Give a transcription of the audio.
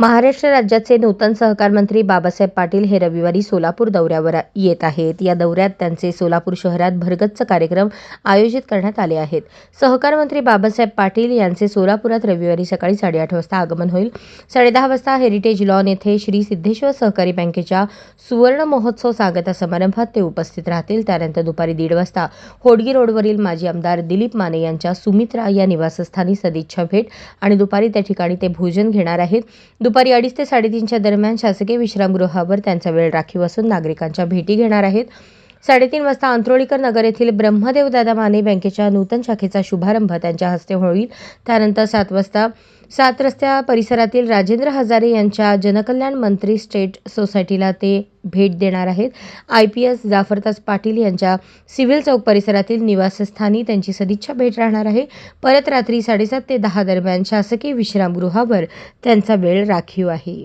महाराष्ट्र राज्याचे नूतन सहकार मंत्री बाबासाहेब पाटील हे रविवारी सोलापूर दौऱ्यावर येत आहेत. या दौऱ्यात त्यांचे सोलापूर शहरात भरगच्च कार्यक्रम आयोजित करण्यात आले आहेत. सहकार मंत्री बाबासाहेब पाटील यांचे सोलापुरात रविवारी सकाळी साडेआठ वाजता आगमन होईल. साडेदहा वाजता हेरिटेज लॉन येथे श्री सिद्धेश्वर सहकारी बँकेच्या सुवर्ण महोत्सव सांगता समारंभात ते उपस्थित राहतील. त्यानंतर दुपारी दीड वाजता होडगी रोडवरील माजी आमदार दिलीप माने यांच्या सुमित्रा या निवासस्थानी सदिच्छा भेट आणि दुपारी त्या ठिकाणी ते भोजन घेणार आहेत. दुपारी अडीच ते साडेतीनच्या दरम्यान शासकीय विश्रामगृहावर त्यांचा वेळ राखीव असून नागरिकांच्या भेटी घेणार आहेत. साडेतीन वाजता आंत्रोळीकर नगर येथील ब्रह्मदेव दादा माने बँकेच्या नूतन शाखेचा शुभारंभ त्यांच्या हस्ते होईल. त्यानंतर सात वाजता सात रस्त्या परिसरातील राजेंद्र हजारे यांच्या जनकल्याण मंत्री स्टेट सोसायटीला ते भेट देणार आहेत. I P S Jafardas Patil यांच्या सिव्हिल चौक परिसरातील निवासस्थानी त्यांची सदिच्छा भेट राहणार आहे. परत रात्री साडेसात ते दहा दरम्यान शासकीय विश्रामगृहावर त्यांचा वेळ राखीव आहे.